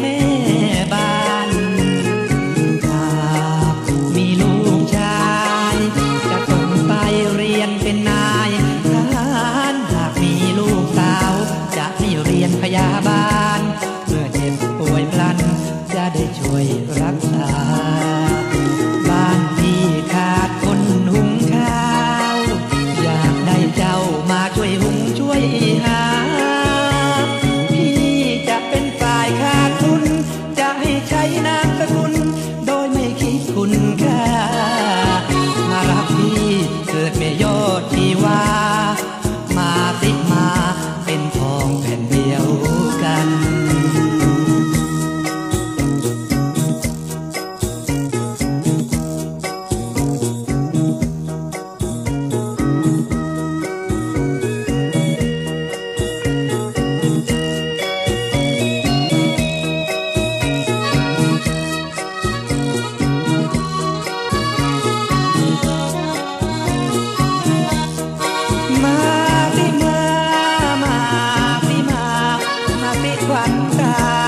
ม คุณค่ามารักพี่เกิดไม่ยอดที่ว่า time.